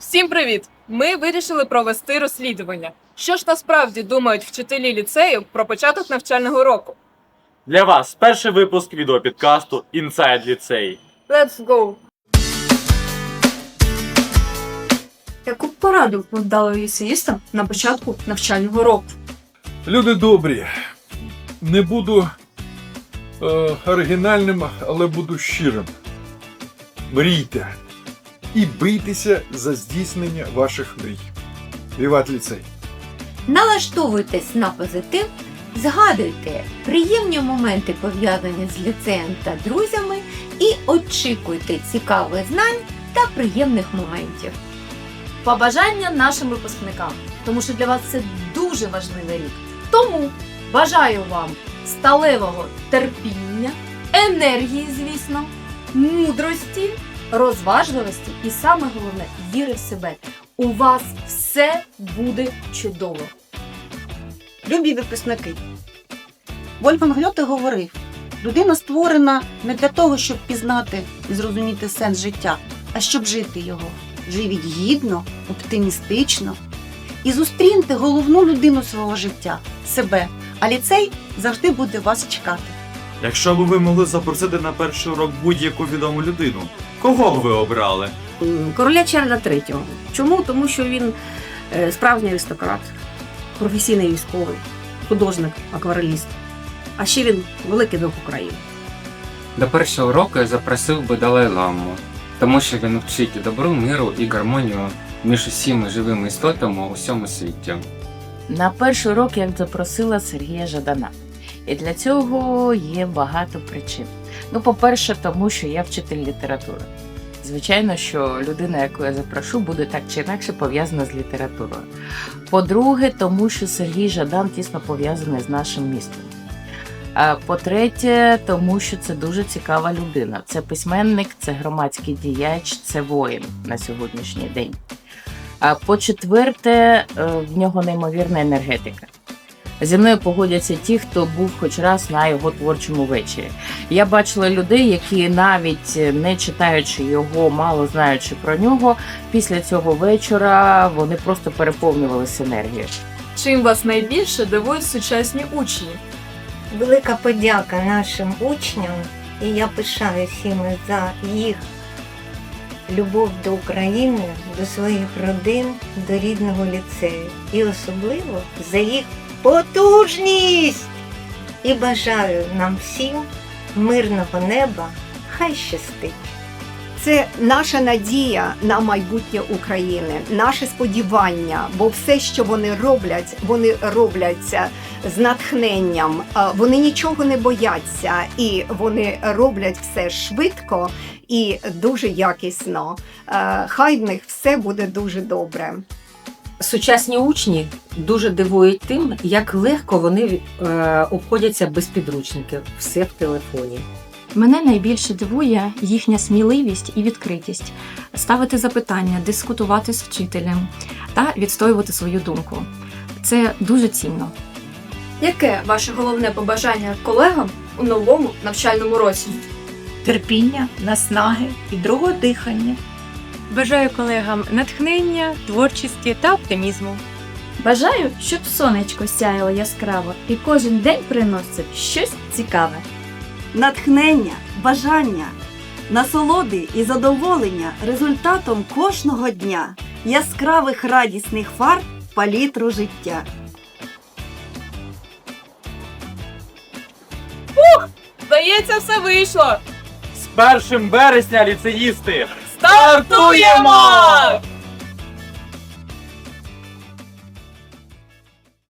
Всім привіт! Ми вирішили провести розслідування. Що ж насправді думають вчителі ліцею про початок навчального року? Для вас перший випуск відеопідкасту Inside ліцей. Let's go! Яку пораду ви дали ліцеїстам на початку навчального року? Люди добрі. Не буду е, оригінальним, але буду щирим. Мрійте і бийтеся за здійснення ваших мрій. Віват ліцей! Налаштовуйтесь на позитив, згадуйте приємні моменти, пов'язані з ліцеєм та друзями, і очікуйте цікавих знань та приємних моментів. побажання нашим випускникам, тому що для вас це дуже важливий рік. Тому бажаю вам сталевого терпіння, енергії, звісно, мудрості, розважливості і саме головне віри в себе. У вас все буде чудово. Любі випускники. Вольфганг Гьоте говорив: людина створена не для того, щоб пізнати і зрозуміти сенс життя, а щоб жити його. Живіть гідно, оптимістично і зустріньте головну людину свого життя себе. А ліцей завжди буде вас чекати. Якщо б ви могли запросити на перший урок будь-яку відому людину, кого б ви обрали? Короля Чарльза III. Чому? Тому що він е, справжній аристократ, професійний військовий, художник, аквареліст. А ще він великий друг України. До першого року я запросив би Далай-Ламу, тому що він вчить добру, миру і гармонію між усіма живими істотами у всьому світі. На перший урок я запросила Сергія Жадана. І для цього є багато причин. Ну, по-перше, тому що я вчитель літератури. Звичайно, що людина, яку я запрошу, буде так чи інакше пов'язана з літературою. По-друге, тому що Сергій Жадан тісно пов'язаний з нашим містом. По-третє, тому що це дуже цікава людина. Це письменник, це громадський діяч, це воїн на сьогоднішній день. По-четверте, е, в нього неймовірна енергетика. Зі мною погодяться ті, хто був хоч раз на його творчому вечорі. Я бачила людей, які навіть не читаючи його, мало знаючи про нього, після цього вечора вони просто переповнювалися енергією. Чим вас найбільше дивують сучасні учні? Велика подяка нашим учням, і я пишаюсь їми за їх любов до України, до своїх родин, до рідного ліцею. І особливо за їх потужність. І бажаю нам всім мирного неба. Хай щастить! Це наша надія на майбутнє України, наше сподівання, бо все, що вони роблять, вони робляться з натхненням. Вони нічого не бояться, і вони роблять все швидко і дуже якісно. Е, Хай в них все буде дуже добре. Сучасні учні дуже дивують тим, як легко вони е, обходяться без підручників, все в телефоні. Мене найбільше дивує їхня сміливість і відкритість ставити запитання, дискутувати з вчителем та відстоювати свою думку. Це дуже цінно. Яке ваше головне побажання колегам у новому навчальному році? Терпіння, наснаги і другого дихання. Бажаю колегам натхнення, творчості та оптимізму. Бажаю, щоб сонечко сяяло яскраво і кожен день приносив щось цікаве. Натхнення, бажання, насолоди і задоволення результатом кожного дня яскравих радісних фар палітру життя. Здається, все вийшло! З 1 вересня ліцеїсти! Стартуємо!